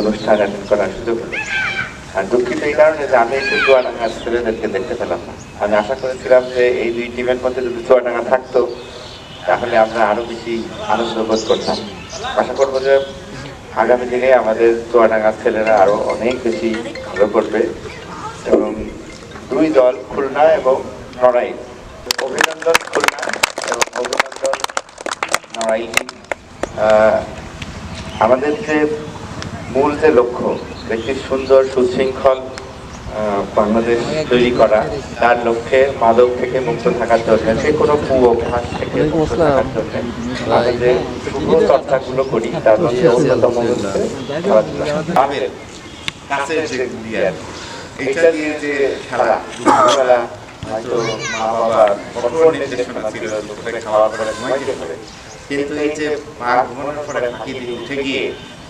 অনুষ্ঠান অ্যাটেন্ড করার সুযোগ আর দুঃখিত এই কারণে যে আমি একটু চুয়াডাঙ্গার ছেলেদেরকে দেখতে পেলাম না আমি আশা করেছিলাম যে এই দুই টিমের মধ্যে যদি চুয়াডাঙ্গা থাকতো, তাহলে আমরা আরও বেশি আনন্দ বোধ করতাম। আশা করব যে আগামী দিনে আমাদের চুয়াডাঙ্গার ছেলেরা আরও অনেক বেশি ভালো করবে এবং দুই দল খুলনা এবং নড়াই অভিনন্দন খুলনা এবং অভিনন্দন নড়াই আমাদের যে মূল যে লক্ষ্য একটি সুন্দর, সুশৃঙ্খল বাংলাদেশ তৈরি করা তার লক্ষ্যে মাদক থেকে মুক্ত থাকার জন্য যে কোনো কু অভ্যাস থেকে মুক্ত থাকার জন্য আমরা যে শুভ চর্চাগুলো করি তার মধ্যে অন্যতম হচ্ছে। কাছের যে খেলা হয়তো মা বাবার কঠোর নির্দেশনা ছিল দুপুরে খাওয়ার পরে ঘুমাইতে পারে কিন্তু এই যে মা ঘুমানোর পরে ফাঁকি দিয়ে উঠে গিয়ে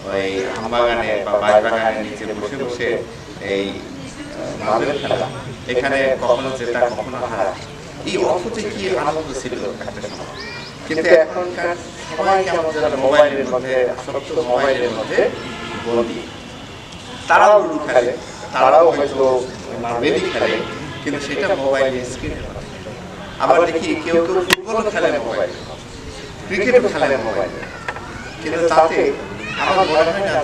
ওই আমবাগানে বা বাগানের নিচে বসে বসে এই মাদুর খেলা। এখানে কখনো জেতা কখনো হারা। এই অর্থ কি আনন্দ ছিল একটা সময়? কিন্তু এখনকার সবাই কেমন যেন মোবাইলের মধ্যে আসক্ত মোবাইলের মধ্যে বন্দী তারাও লুডু খেলে তারাও হয়তো মার্বেলি খেলে কিন্তু সেটা মোবাইলে স্ক্রিনে আবার দেখি কেউ কেউ ফুটবল খেলে মোবাইলে ক্রিকেটও খেলে মোবাইলে কিন্তু তাতে আমার মনে হয় না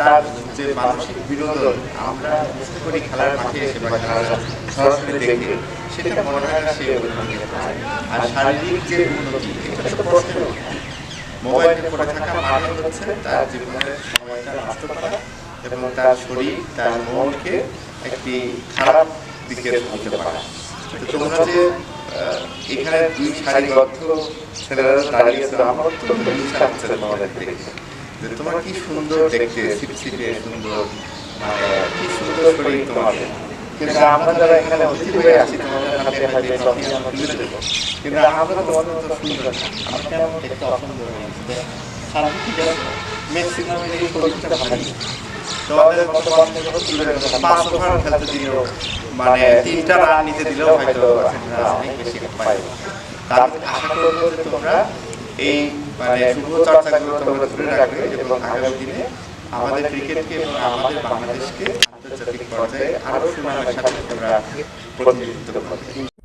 তার যে মানসিক বিনোদন আমরা করে খেলার মাঠে এসে বা খেলার সরাসরি দেখে সেটা মনে হয় সে আর শারীরিক যে উন্নতি, এটা তো প্রশ্ন মোবাইলে পড়ে থাকা মানে হচ্ছে তার জীবনের সময়টা নষ্ট করা এবং তার শরীর, তার মনকে একটি খারাপ দিকে হতে পারে। তো তোমরা যে এখানে দুই সারিবদ্ধ ছেলেরা দাঁড়িয়েছে আমার অত্যন্ত ইচ্ছা হচ্ছে তোমাদের দেখে তোমার কি সুন্দর দেখতে ছিপছিপে সুন্দর কি সুন্দর শরীর তোমাদের কিন্তু আমরা যারা এখানে অতিথি হয়ে আছি তোমাদের হাতে হাতে ট্রফি আমরা তুলে দেবো কিন্তু আমরা তোমাদের মতো সুন্দর আমরা কেমন দেখতে অসুন্দর আছে ম্যাক্সিমাম এই শরীরটা ভারী তোমাদের মতো তুলে দেবো পাঁচ ওভার খেলতে দিলেও মানে তিনটা রান নিতে দিলেও হয়তো অনেক বেশি পাইব তার আশা করব যে তোমরা এই মানে শুভ চর্চাগুলো তোমরা ধরে রাখবে এবং আগামী দিনে আমাদের ক্রিকেটকে এবং আমাদের বাংলাদেশকে আন্তর্জাতিক পর্যায়ে আরও সুনামের সাথে তোমরা প্রতিনিধিত্ব করবে।